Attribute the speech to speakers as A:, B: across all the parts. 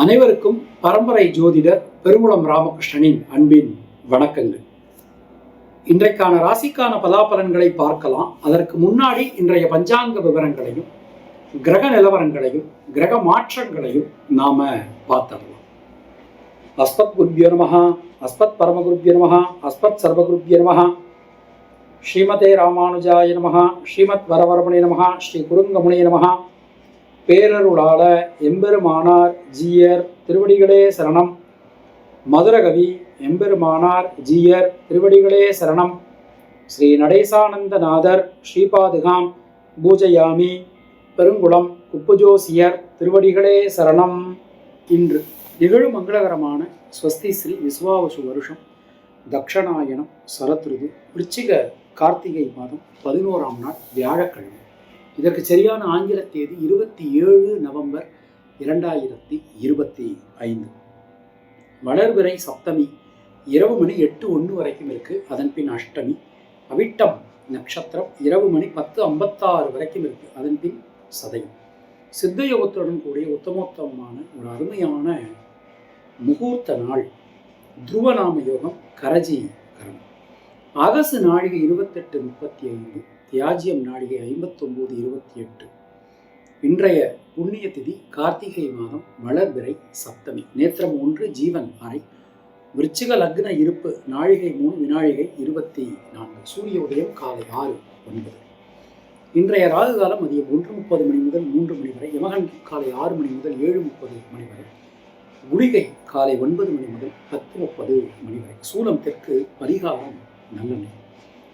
A: அனைவருக்கும் பரம்பரை ஜோதிடர் பெருமுளம் ராமகிருஷ்ணனின் அன்பின் வணக்கங்கள். இன்றைக்கான ராசிக்கான பலாபலன்களை பார்க்கலாம். அதற்கு முன்னாடி இன்றைய பஞ்சாங்க விவரங்களையும் கிரக நிலவரங்களையும் கிரக மாற்றங்களையும் நாம பார்த்துடலாம். அஸ்பத் குருபியோ நமஹ அஸ்மத் பரமகுருபியோ நமஹ அஸ்மத் சர்வகுருபியோ நமஹ ஸ்ரீமதே ராமானுஜாய நமகா ஸ்ரீமத் வரவரமணி நமகா ஸ்ரீ குருங்கமுனி நமகா பேரருளாள எம்பெருமானார் ஜீயர் திருவடிகளே சரணம். மதுரகவி எம்பெருமானார் ஜீயர் திருவடிகளே சரணம். ஸ்ரீ நடேசானந்தநாதர் ஸ்ரீபாதுகாம் பூஜயாமி பெருங்குளம் குப்புஜோசியர் திருவடிகளே சரணம். இன்று நிகழும் மங்களகரமான ஸ்வஸ்தி ஸ்ரீ விஸ்வாவசு வருஷம் தக்ஷணாயனம் சரத்ருது விருச்சிக கார்த்திகை மாதம் பதினோராம் நாள் வியாழக்கிழமை. இதற்கு சரியான ஆங்கில தேதி இருபத்தி ஏழு நவம்பர் இரண்டாயிரத்தி இருபத்தி ஐந்து. வளர்பிறை சப்தமி இரவு மணி எட்டு ஒன்று வரைக்கும் இருக்கு. அதன் பின் அஷ்டமி அவிட்டம் நட்சத்திரம் இரவு மணி பத்து ஐம்பத்தாறு வரைக்கும் இருக்கு. அதன் பின் சதயம். சித்த யோகத்துடன் கூடிய உத்தமோத்தமமான ஒரு அருமையான முகூர்த்த நாள் துருவநாம யோகம் கரஜி கரணம். அகசு நாழிகை இருபத்தெட்டு முப்பத்தி ஐந்து. தியாஜியம் நாழிகை ஐம்பத்தொம்போது இருபத்தி எட்டு இன்றைய புண்ணிய திதி கார்த்திகை மாதம் வளர்பிறை சப்தமி. நேத்திரம் ஒன்று ஜீவன் அறை. விருச்சிக லக்ன இருப்பு நாழிகை மூணு வினாழிகை இருபத்தி நான்கு. சூரிய உதயம் காலை ஆறு ஒன்பது. இன்றைய ராகு காலம் மதியம் ஒன்று முப்பது மணி முதல் மூன்று மணி வரை யமகன் காலை ஆறு மணி முதல் ஏழு முப்பது மணி வரை குளிகை காலை ஒன்பது மணி முதல் பத்து முப்பது மணி வரை. சூலம் தெற்கு பரிகாரம் நல்லெண்ணெய்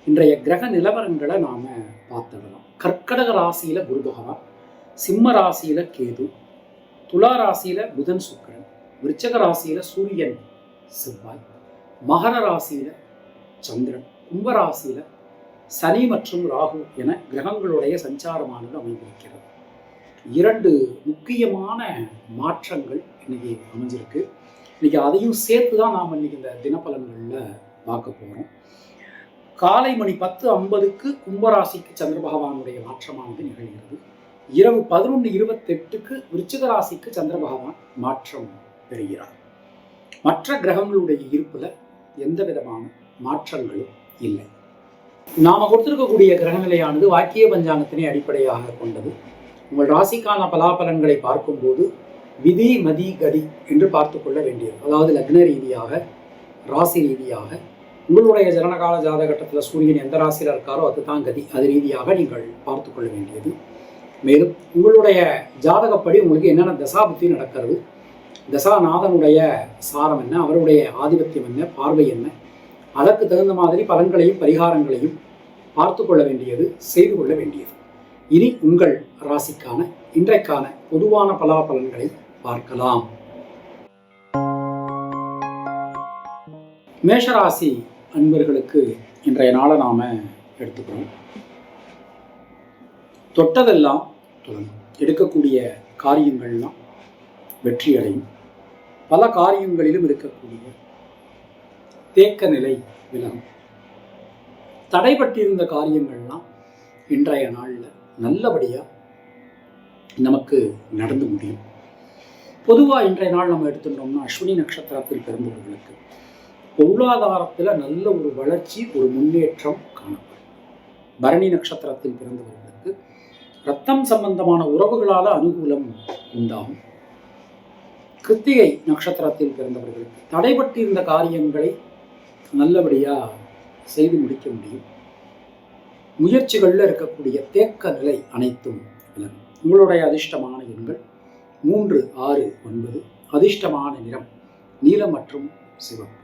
A: இன்றைய கிரக நிலவரங்களை நாம பார்த்துடலாம். கர்க்கடக ராசியில குரு பகவான் சிம்ம ராசியில கேது துலா ராசியில புதன் சுக்கிரன் விருச்சக ராசியில சூரியன் செவ்வாய் மகர ராசியில சந்திரன் கும்ப ராசியில சனி மற்றும் ராகு என கிரகங்களுடைய சஞ்சாரமானது அமைந்திருக்கிறது. இரண்டு முக்கியமான மாற்றங்கள் இன்னைக்கு அமைஞ்சிருக்கு. இன்னைக்கு அதையும் சேர்த்து தான் நாம் இன்னைக்கு இந்த தினப்பலன்களில் பார்க்க போகிறோம் காலை மணி பத்து ஐம்பதுக்கு கும்பராசிக்கு சந்திர பகவானுடைய மாற்றமானது நிகழ்கிறது. இரவு பதினொன்று இருபத்தெட்டுக்கு விருச்சிக ராசிக்கு சந்திர பகவான் மாற்றம் பெறுகிறார். மற்ற கிரகங்களுடைய இருப்பில் எந்த விதமான மாற்றங்களும் இல்லை. நாம் கொடுத்திருக்கக்கூடிய கிரகநிலையானது வாக்கிய பஞ்சாங்கத்தினை அடிப்படையாக கொண்டது. உங்கள் ராசிக்கான பலாபலன்களை பார்க்கும்போது விதி மதி கதி என்று பார்த்து கொள்ள வேண்டியது. அதாவது லக்ன ரீதியாக ராசி ரீதியாக உங்களுடைய ஜனனகால ஜாதகட்டத்தில் சூரியன் எந்த ராசியில் இருக்காரோ அதுதான் கதி. அது ரீதியாக நீங்கள் பார்த்து கொள்ள வேண்டியது. மேலும் உங்களுடைய ஜாதகப்படி உங்களுக்கு என்னென்ன தசாபுத்தி நடக்கிறது? தசாநாதனுடைய சாரம் என்ன? அவருடைய ஆதிபத்தியம் என்ன? பார்வை என்ன? அதற்கு தகுந்த மாதிரி பலன்களையும் பரிகாரங்களையும் பார்த்து கொள்ள வேண்டியது செய்து கொள்ள வேண்டியது. இனி உங்கள் ராசிக்கான இன்றைக்கான பொதுவான பலாபலன்களை பார்க்கலாம். மேஷராசி அன்பர்களுக்கு இன்றைய நாளை நாம எடுத்துக்கிறோம். தொட்டதெல்லாம் தொடங்கும் எடுக்கக்கூடிய காரியங்கள்லாம் வெற்றி அடையும் பல காரியங்களிலும் இருக்கக்கூடிய தேக்க நிலை விலகும். தடைபட்டிருந்த காரியங்கள்லாம் இன்றைய நாளில் நல்லபடியாக நமக்கு நடந்து முடியும். பொதுவாக இன்றைய நாள் நம்ம எடுத்துட்டோம்னா அஸ்வினி நட்சத்திரத்தில் பிறந்தவர்களுக்கு பொருளாதாரத்தில் நல்ல ஒரு வளர்ச்சி ஒரு முன்னேற்றம் காணப்படும். பரணி நட்சத்திரத்தில் பிறந்தவர்களுக்கு ரத்தம் சம்பந்தமான உறவுகளால் அனுகூலம் உண்டாகும். கிருத்திகை நட்சத்திரத்தில் பிறந்தவர்களுக்கு தடைபட்டிருந்த காரியங்களை நல்லபடியாக செய்து முடிக்க முடியும். முயற்சிகளில் இருக்கக்கூடிய தேக்க நிலை அனைத்தும் விலகும். உங்களுடைய அதிர்ஷ்டமான எண்கள் மூன்று ஆறு ஒன்பது. அதிர்ஷ்டமான நிறம் நீலம் மற்றும் சிவப்பு.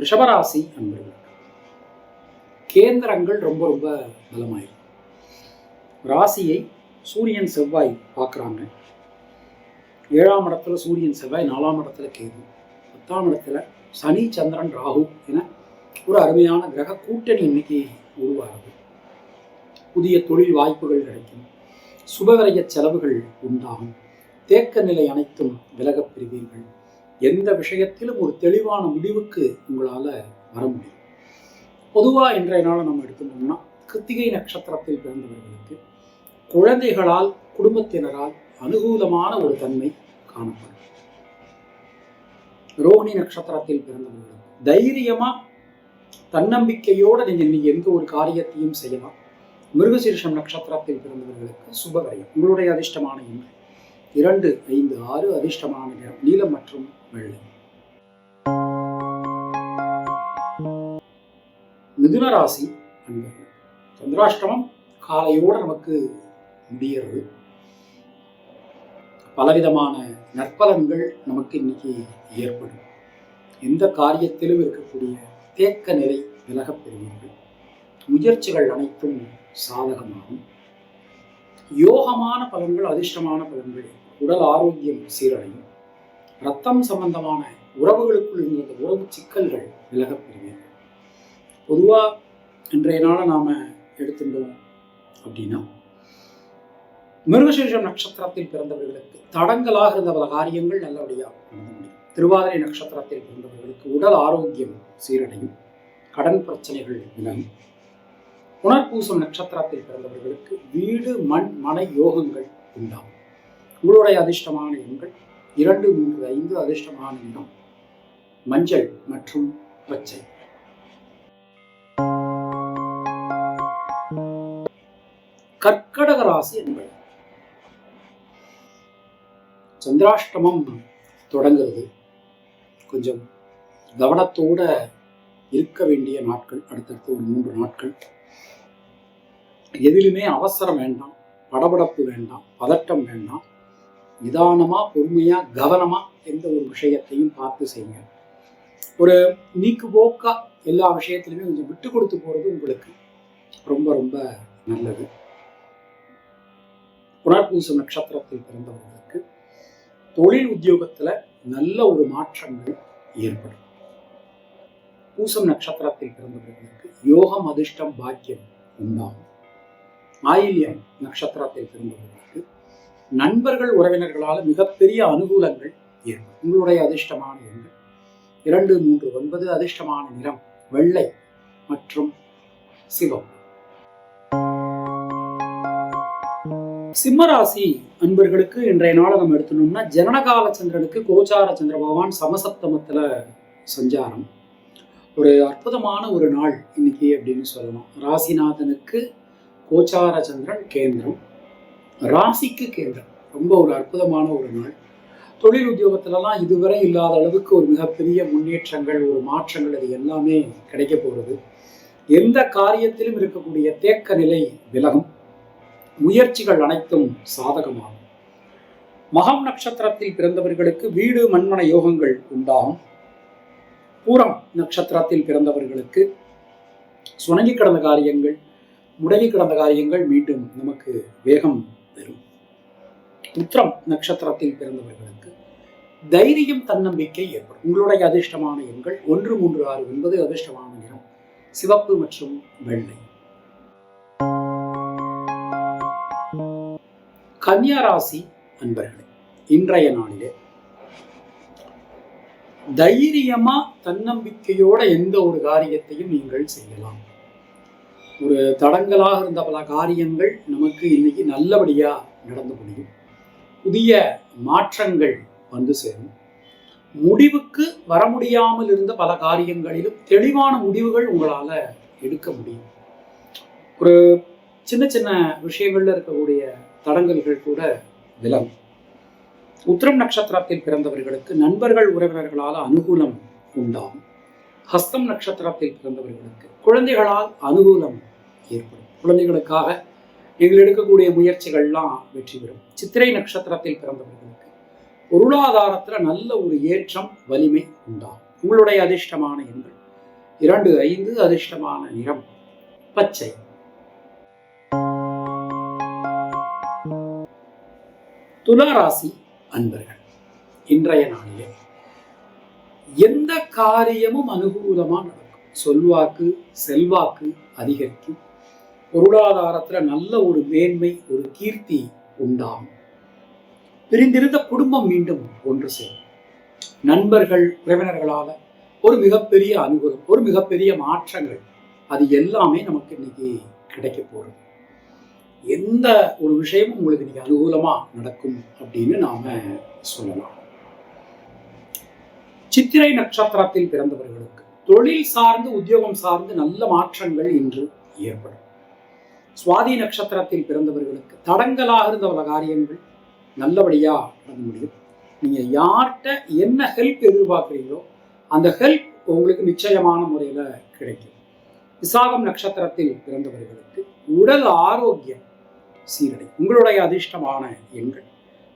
A: ரிஷபராசி அன்பர்கள் கேந்திரங்கள் ரொம்ப ரொம்ப பலமாயிரும் ராசியை சூரியன் செவ்வாய் பார்க்குறாங்க. ஏழாம் இடத்துல சூரியன் செவ்வாய் நாலாம் இடத்துல கேது. பத்தாம் இடத்துல சனி சந்திரன் ராகு என ஒரு அருமையான கிரக கூட்டணி இன்னைக்கு உருவாகுது. புதிய தொழில் வாய்ப்புகள் கிடைக்கும். சுபவிரைய செலவுகள் உண்டாகும். தேக்க நிலை அனைத்தும் விலகப் பெறுவீர்கள். எந்த விஷயத்திலும் ஒரு தெளிவான முடிவுக்கு உங்களால் வர முடியும். பொதுவாக இன்றைய நாளை நம்ம எடுத்துட்டோம்னா கிருத்திகை நட்சத்திரத்தில் பிறந்தவர்களுக்கு குழந்தைகளால் குடும்பத்தினரால் அனுகூலமான ஒரு தன்மை காணப்படும். ரோகிணி நட்சத்திரத்தில் பிறந்தவர்கள் தைரியமா தன்னம்பிக்கையோட நீங்கள் நீ எந்த ஒரு காரியத்தையும் செய்யலாம். மிருகசீர்ஷம் நட்சத்திரத்தில் பிறந்தவர்களுக்கு சுபகரியம் உங்களுடைய அதிர்ஷ்டமான இன்று இரண்டு ஐந்து ஆறு அதிர்ஷ்டமான நிறம் நீலம் மற்றும் வெள்ளம். மிதுன ராசி அன்பர்கள் சந்திராஷ்டமம் காலையோட நமக்கு முடியறது பலவிதமான நற்பலன்கள் நமக்கு இன்னைக்கு ஏற்படும். எந்த காரியத்திலும் இருக்கக்கூடிய தேக்க நிலை விலகப் பெறுவீர்கள் முயற்சிகள் அனைத்தும் சாதகமாகும். யோகமான பலன்கள் அதிர்ஷ்டமான பலன்கள் உடல் ஆரோக்கியம் சீரடையும். ரத்தம் சம்பந்தமான உறவுகளுக்குள் இருந்த அந்த உறவு சிக்கல்கள் விலகப் பெறுவீர்கள் பொதுவாக இன்றைய நாளை நாம் எடுத்துட்டோம் அப்படின்னா மிருகசேஷம் நட்சத்திரத்தில் பிறந்தவர்களுக்கு தடங்களாக இருந்த பல காரியங்கள் நல்லபடியாக நடந்து முடியும். திருவாதிரை நட்சத்திரத்தில் பிறந்தவர்களுக்கு உடல் ஆரோக்கியம் சீரடையும். கடன் பிரச்சனைகள் விலகும். புனர்பூசம் நட்சத்திரத்தில் பிறந்தவர்களுக்கு வீடு மண் மனை யோகங்கள் உண்டாகும். உங்களுடைய அதிர்ஷ்டமான எண்கள் இரண்டு மூன்று ஐந்து அதிர்ஷ்டமான நிறம் மஞ்சள் மற்றும் பச்சை. கர்க்கடக ராசி என்பது சந்திராஷ்டமம் தொடங்குறது. கொஞ்சம் கவனத்தோட இருக்க வேண்டிய நாட்கள் அடுத்தடுத்து ஒரு மூன்று நாட்கள். எதிலுமே அவசரம் வேண்டாம் படபடப்பு வேண்டாம் பதட்டம் வேண்டாம். நிதானமா பொறுமையா கவனமா எந்த ஒரு விஷயத்தையும் பார்த்து செய்யுங்க. ஒரு நீக்கு போக்கா எல்லா விஷயத்திலுமே கொஞ்சம் விட்டு கொடுத்து போறது உங்களுக்கு ரொம்ப ரொம்ப நல்லது. புனர்பூசம் நட்சத்திரத்தில் பிறந்தவர்களுக்கு தொழில் உத்தியோகத்துல நல்ல ஒரு மாற்றங்கள் ஏற்படும். பூசம் நட்சத்திரத்தில் பிறந்தவர்களுக்கு யோகம் அதிர்ஷ்டம் பாக்கியம் உண்டாகும். ஆயில்யம் நட்சத்திரத்தில் பிறந்தவர்களுக்கு நண்பர்கள் உறவினர்களால் மிகப்பெரிய அனுகூலங்கள் ஏற்படும். உங்களுடைய அதிர்ஷ்டமான எண்கள். இரண்டு மூன்று ஒன்பது அதிர்ஷ்டமான நிறம் வெள்ளை மற்றும் சிவம். சிம்மராசி அன்பர்களுக்கு இன்றைய நாளை நம்ம எடுத்துனோம்னா ஜனனகால சந்திரனுக்கு கோச்சார சந்திர பகவான் சமசப்தமத்தில் சஞ்சாரம். ஒரு அற்புதமான ஒரு நாள் இன்னைக்கு அப்படின்னு சொல்லலாம். ராசிநாதனுக்கு கோச்சார சந்திரன் கேந்திரம். ராசிக்கு கேந்திரம் ரொம்ப ஒரு அற்புதமான ஒரு நாள். தொழில் உத்தியோகத்திலலாம் இதுவரை இல்லாத அளவுக்கு ஒரு மிகப்பெரிய முன்னேற்றங்கள் ஒரு மாற்றங்கள் அது எல்லாமே கிடைக்க போகிறது எந்த காரியத்திலும் இருக்கக்கூடிய தேக்க நிலை விலகும். முயற்சிகள் அனைத்தும் சாதகமாகும். மகம் நட்சத்திரத்தில் பிறந்தவர்களுக்கு வீடு மண்மன யோகங்கள் உண்டாகும். பூரம் நட்சத்திரத்தில் பிறந்தவர்களுக்கு சுணங்கி கிடந்த காரியங்கள் முடங்கி கிடந்த காரியங்கள் மீண்டும் நமக்கு வேகம் பெறும். உத்திரம் நட்சத்திரத்தில் பிறந்தவர்களுக்கு தைரியம் தன்னம்பிக்கை ஏற்படும். உங்களுடைய அதிர்ஷ்டமான எண்கள் ஒன்று மூன்று ஆறு என்பது அதிர்ஷ்டமான நிறம். சிவப்பு மற்றும் வெள்ளை. கன்னியா ராசி அன்பர்களே இன்றைய நாளிலே தைரியமா தன்னம்பிக்கையோட எந்த ஒரு காரியத்தையும் நீங்கள் செய்யலாம். ஒரு தடங்களாக இருந்த பல காரியங்கள் நமக்கு இன்னைக்கு நல்லபடியாக நடந்து முடியும். புதிய மாற்றங்கள் வந்து சேரும். முடிவுக்கு வர முடியாமல் இருந்த பல காரியங்களிலும் தெளிவான முடிவுகள் உங்களால் எடுக்க முடியும். ஒரு சின்ன சின்ன விஷயங்களில் இருக்கக்கூடிய தடங்கல்கள் கூட விலகும். உத்திரம் நட்சத்திரத்தில் பிறந்தவர்களுக்கு நண்பர்கள் உறவினர்களால் அனுகூலம் உண்டாகும். ஹஸ்தம் நட்சத்திரத்தில் பிறந்தவர்களுக்கு குழந்தைகளால் அனுகூலம் ஏற்படும். குழந்தைகளுக்காக நீங்கள் எடுக்கக்கூடிய முயற்சிகள்லாம் வெற்றி பெறும். சித்திரை நட்சத்திரத்தில் பிறந்தவர்களுக்கு பொருளாதாரத்தில் நல்ல ஒரு ஏற்றம் வலிமை உண்டாகும். உங்களுடைய அதிர்ஷ்டமான எண்கள். இரண்டு ஐந்து அதிர்ஷ்டமான நிறம் பச்சை. துளாராசி அன்பர்கள் இன்றைய நாளிலே எந்த காரியமும் அனுகூலமாக நடக்கும். சொல்வாக்கு செல்வாக்கு அதிகரிக்கும். பொருளாதாரத்துல நல்ல ஒரு மேன்மை ஒரு கீர்த்தி உண்டாகும். பிரிந்திருந்த குடும்பம் மீண்டும் ஒன்று சேரும். நண்பர்கள் உறவினர்களால ஒரு மிகப்பெரிய அனுகூலம் ஒரு மிகப்பெரிய மாற்றங்கள் அது எல்லாமே நமக்கு இன்னைக்கு கிடைக்க போகிறது எந்த ஒரு விஷயமும் உங்களுக்கு இன்னைக்கு அனுகூலமா நடக்கும் அப்படின்னு நாம சொல்லலாம். சித்திரை நட்சத்திரத்தில் பிறந்தவர்களுக்கு தொழில் சார்ந்து உத்தியோகம் சார்ந்து நல்ல மாற்றங்கள் இன்று ஏற்படும். சுவாதி நட்சத்திரத்தில் பிறந்தவர்களுக்கு தடங்கலாக இருந்த பல காரியங்கள் நல்லபடியா நடந்து முடியும். நீங்க யார்கிட்ட என்ன ஹெல்ப் எதிர்பார்க்குறீங்களோ அந்த ஹெல்ப் உங்களுக்கு நிச்சயமான முறையில் கிடைக்கும். விசாகம் நட்சத்திரத்தில் பிறந்தவர்களுக்கு உடல் ஆரோக்கியம் சீரடை. உங்களுடைய அதிர்ஷ்டமான எண்கள்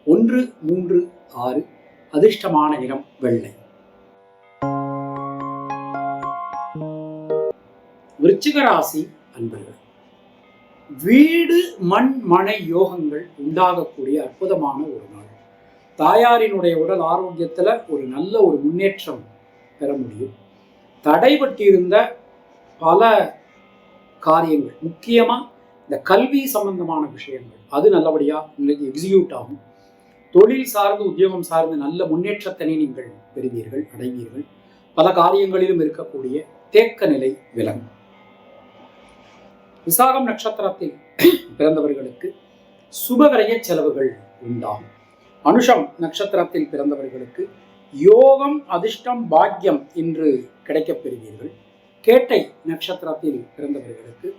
A: ஒன்று மூன்று ஆறு. அதிர்ஷ்டமான நிறம் வெள்ளை. விருச்சிக ராசி அன்பர்கள் வீடு மண் மனை யோகங்கள் உண்டாகக்கூடிய அற்புதமான ஒரு நாள். தாயாரினுடைய உடல் ஆரோக்கியத்தில் ஒரு நல்ல ஒரு முன்னேற்றம் பெற முடியும். தடைபட்டிருந்த பல காரியங்கள் முக்கியமாக இந்த கல்வி சம்பந்தமான விஷயங்கள் அது நல்லபடியாக உங்களுக்கு எக்ஸிக்யூட் ஆகும். தொழில் சார்ந்து உத்தியோகம் சார்ந்து நல்ல முன்னேற்றத்தினை நீங்கள் பெறுவீர்கள் அடைவீர்கள். பல காரியங்களிலும் இருக்கக்கூடிய தேக்க நிலை விலங்கும் விசாகம் நட்சத்திரத்தில் பிறந்தவர்களுக்கு சுபகரைய செலவுகள் உண்டாகும் அனுஷம் நட்சத்திரத்தில் பிறந்தவர்களுக்கு யோகம் அதிர்ஷ்டம் பாக்கியம் என்று கிடைக்கப் பெறுவீர்கள். கேட்டை நட்சத்திரத்தில் பிறந்தவர்களுக்கு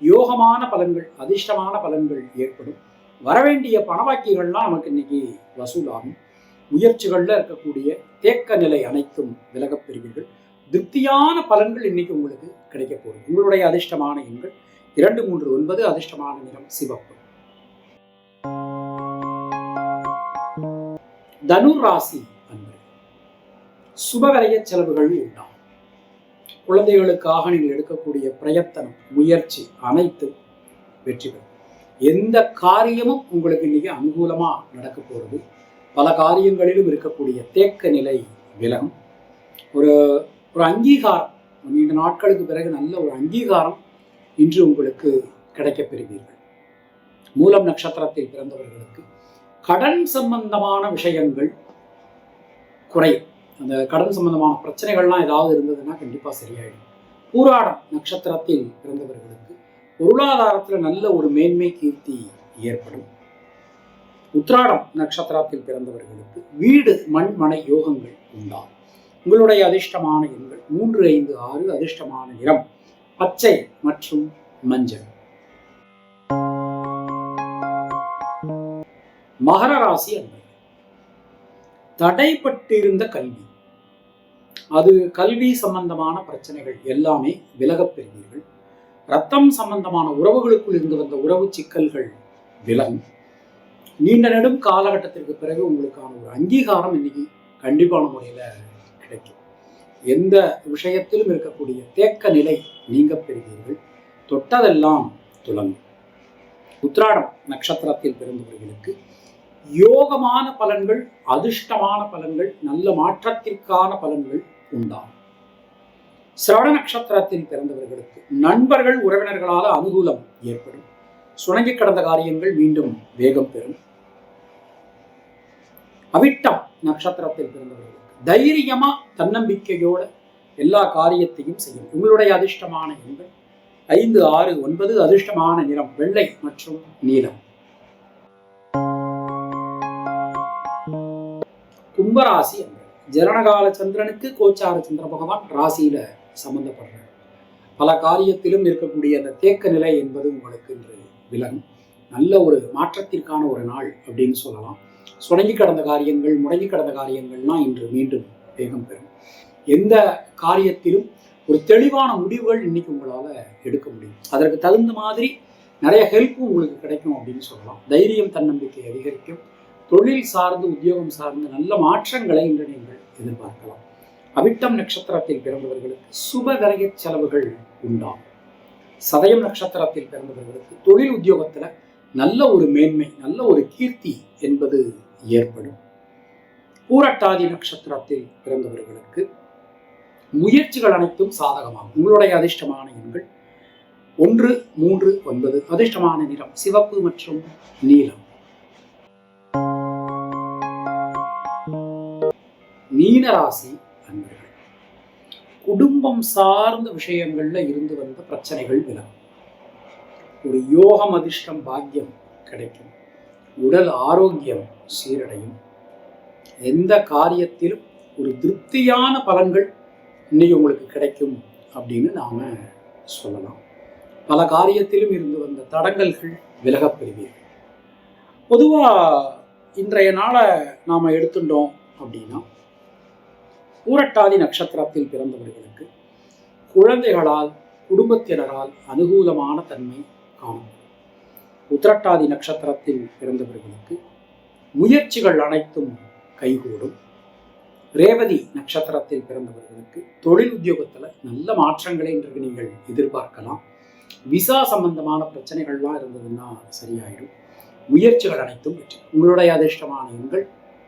A: யோகமான பலன்கள் அதிர்ஷ்டமான பலன்கள் ஏற்படும். வரவேண்டிய பணவாக்கியங்கள்லாம் நமக்கு இன்னைக்கு வசூலாகும். முயற்சிகளில் இருக்கக்கூடிய தேக்க நிலை அனைத்தும் விலகப் பெறுவீர்கள். திருப்தியான பலன்கள் இன்னைக்கு உங்களுக்கு கிடைக்க போகுது. உங்களுடைய அதிர்ஷ்டமான எண்கள் இரண்டு மூன்று ஒன்பது அதிர்ஷ்டமான நிறம் சிவப்பு. தனுர் ராசி அன்பர் சுபகரைய செலவுகள் உண்டாம். குழந்தைகளுக்காக நீங்கள் எடுக்கக்கூடிய பிரயத்தனம் முயற்சி அனைத்து வெற்றி பெறும். எந்த காரியமும் உங்களுக்கு இன்னைக்கு அனுகூலமா நடக்க போறது? பல காரியங்களிலும் இருக்கக்கூடிய தேக்க நிலை விலகும். ஒரு ஒரு அங்கீகாரம் நீண்ட நாட்களுக்கு பிறகு நல்ல ஒரு அங்கீகாரம் இன்று உங்களுக்கு கிடைக்கப் பெறுவீர்கள் மூலம் நட்சத்திரத்தில் பிறந்தவர்களுக்கு கடன் சம்பந்தமான விஷயங்கள் குறையும். அந்த கடன் சம்பந்தமான பிரச்சனைகள்லாம் ஏதாவது இருந்ததுன்னா கண்டிப்பாக சரியாயிடும். பூராடம் நட்சத்திரத்தில் பிறந்தவர்களுக்கு பொருளாதாரத்தில் நல்ல ஒரு மேன்மை கீர்த்தி ஏற்படும். உத்ராடம் நட்சத்திரத்தில் பிறந்தவர்களுக்கு வீடு மண் மனை யோகங்கள் உண்டாகும். உங்களுடைய அதிர்ஷ்டமான எண்கள் மூன்று ஐந்து ஆறு அதிர்ஷ்டமான நிறம். பச்சை மற்றும் மஞ்சள். மகர ராசி அன்பர்கள் தடைப்பட்டிருந்த கல்வி. அது கல்வி சம்பந்தமான பிரச்சனைகள் எல்லாமே விலகப் பெறுவீர்கள். ரத்தம் சம்பந்தமான உறவுகளுக்குள் இருந்து வந்த உறவு சிக்கல்கள் விலகும். நீண்ட நெடும் காலகட்டத்திற்கு பிறகு உங்களுக்கான ஒரு அங்கீகாரம் இன்னைக்கு கண்டிப்பான முறையில் கிடைக்கும். எந்த விஷயத்திலும் இருக்கக்கூடிய தேக்க நிலை நீங்க பெறுவீர்கள். தொட்டதெல்லாம் துலங்கும் உத்ராடம் நட்சத்திரத்தில் பிறந்தவர்களுக்கு யோகமான பலன்கள் அதிர்ஷ்டமான பலன்கள் நல்ல மாற்றத்திற்கான பலன்கள் உண்டாகும். சிரவண நட்சத்திரத்தில் பிறந்தவர்களுக்கு நண்பர்கள் உறவினர்களால் அனுகூலம் ஏற்படும். சுணங்கி கடந்த காரியங்கள் மீண்டும் வேகம் பெறும். அவிட்டம் நட்சத்திரத்தில் பிறந்தவர்களுக்கு தைரியமா தன்னம்பிக்கையோட எல்லா காரியத்தையும் செய்யும். உங்களுடைய அதிர்ஷ்டமான எண்கள். ஐந்து ஆறு ஒன்பது அதிர்ஷ்டமான நிறம் வெள்ளை மற்றும் நீலம். கும்பராசி என்பது ஜனனகால சந்திரனுக்கு கோச்சார சந்திர பகவான் ராசியில சம்பந்தப்படுறார். பல காரியத்திலும் இருக்கக்கூடிய அந்த தேக்க நிலை என்பது உங்களுக்கு இன்று விலகும். நல்ல ஒரு மாற்றத்திற்கான ஒரு நாள் அப்படின்னு சொல்லலாம். சுடங்கி கடந்த காரியங்கள் முடங்கி கடந்த காரியங்கள்லாம் இன்று மீண்டும் வேகம் பெறும். எந்த காரியத்திலும் ஒரு தெளிவான முடிவுகள் இன்னைக்கு உங்களால் எடுக்க முடியும். அதற்கு தகுந்த மாதிரி நிறைய ஹெல்ப்பும் உங்களுக்கு கிடைக்கும் அப்படின்னு சொல்லலாம். தைரியம் தன்னம்பிக்கை அதிகரிக்கும். தொழில் சார்ந்து உத்தியோகம் சார்ந்து நல்ல மாற்றங்களை இன்று நீங்கள் எதிர்பார்க்கலாம். அவிட்டம் நட்சத்திரத்தில் பிறந்தவர்களுக்கு சுபகரைய செலவுகள் உண்டாகும். சதயம் நட்சத்திரத்தில் பிறந்தவர்களுக்கு தொழில் உத்தியோகத்துல நல்ல ஒரு மேன்மை நல்ல ஒரு கீர்த்தி என்பது ஏற்படும். பூரட்டாதி நட்சத்திரத்தில் பிறந்தவர்களுக்கு முயற்சிகள் அனைத்தும் சாதகமாகும். உங்களுடைய அதிர்ஷ்டமான எண்கள் ஒன்று மூன்று ஒன்பது. அதிர்ஷ்டமான நிறம் சிவப்பு மற்றும் நீலம். மீனராசி அன்பர்கள் குடும்பம் சார்ந்த விஷயங்கள்ல இருந்து வந்த பிரச்சனைகள் விலகும். ஒரு யோகம் அதிர்ஷ்டம் பாக்கியம் கிடைக்கும். உடல் ஆரோக்கியம் சீரடையும். எந்த காரியத்திலும் ஒரு திருப்தியான பலன்கள் இன்னைக்கு உங்களுக்கு கிடைக்கும் அப்படின்னு நாம் சொல்லலாம். பல காரியத்திலும் இருந்து வந்த தடங்கல்கள் விலகப் பெறுவீர்கள் பொதுவாக இன்றைய நாளை நாம் எடுத்துட்டோம் அப்படின்னா பூரட்டாதி நட்சத்திரத்தில் பிறந்தவர்களுக்கு குழந்தைகளால் குடும்பத்தினரால் அனுகூலமான தன்மை ஆகும் உத்திரட்டாதி நட்சத்திரத்தில் பிறந்தவர்களுக்கு முயற்சிகள் அனைத்தும் கைகூடும். ரேவதி நட்சத்திரத்தில் பிறந்தவர்களுக்கு தொழில் உத்தியோகத்தில் நல்ல மாற்றங்களை இன்றைக்கு நீங்கள் எதிர்பார்க்கலாம். விசா சம்பந்தமான பிரச்சனைகள்லாம் இருந்ததுன்னா சரியாயிடும். முயற்சிகள் அனைத்தும் வெற்றி. உங்களுடைய அதிர்ஷ்டமான எண்கள்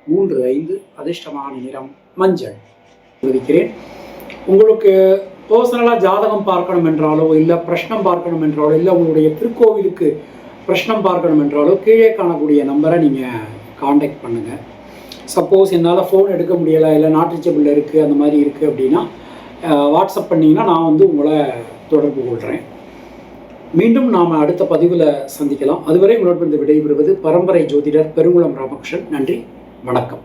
A: மூன்று ஐந்து அதிர்ஷ்டமான நிறம் மஞ்சள். தெரிவிக்கிறேன் உங்களுக்கு பர்சனலாக ஜாதகம் பார்க்கணும் என்றாலோ இல்லை பிரஷ்னம் பார்க்கணும் என்றாலோ இல்லை உங்களுடைய திருக்கோவிலுக்கு பிரஷ்னம் பார்க்கணும் என்றாலோ கீழே காணக்கூடிய நம்பரை நீங்கள் காண்டாக்ட் பண்ணுங்கள் சப்போஸ் என்னால் ஃபோன் எடுக்க முடியலை இல்லை நாட்டுச்சபிள் இருக்குது அந்த மாதிரி இருக்குது அப்படின்னா வாட்ஸ்அப் பண்ணிங்கன்னா நான் வந்து உங்களை தொடர்பு கொள்கிறேன் மீண்டும் நாம் அடுத்த பதிவில் சந்திக்கலாம். அதுவரை உங்களோட விடைபெறுவது பரம்பரை ஜோதிடர் பெருங்குளம் ராமகிருஷ்ணன். நன்றி வணக்கம்.